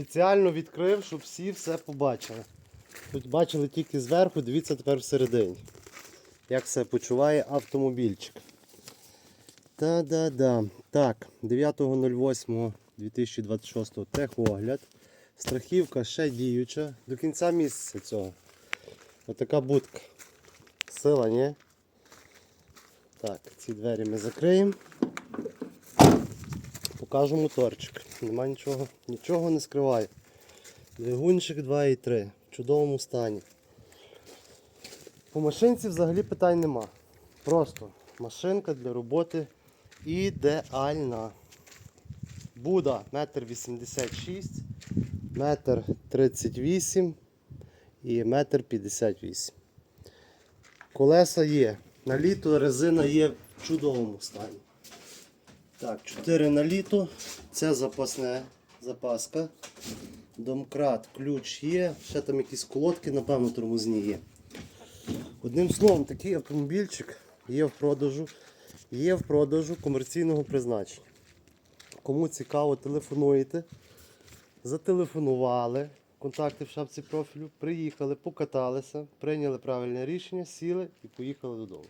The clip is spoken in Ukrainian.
Спеціально відкрив, щоб всі все побачили. Тут бачили тільки зверху, дивіться тепер всередині. Як себе почуває автомобільчик. Та-да-да. Так, 9.08.2026 техогляд. Страхівка ще діюча. До кінця місяця цього. Отака будка. Сила, ні? Так, ці двері ми закриємо. Покажу моторчик. Нема нічого, нічого не скриває. Двигунчик 2,3 в чудовому стані. По машинці взагалі питань нема. Просто машинка для роботи ідеальна. Буда 1,86 м, 1,38 м і 1,58 м. Колеса є. На літо резина є в чудовому стані. Так, 4 на літо. Це запасне запаска. Домкрат, ключ є. Ще там якісь колодки, напевно, тормозні є. Одним словом, такий автомобільчик є в продажу. Є в продажу комерційного призначення. Кому цікаво, телефонуєте. Зателефонували. Контакти в шапці профілю, приїхали, покаталися, прийняли правильне рішення, сіли і поїхали додому.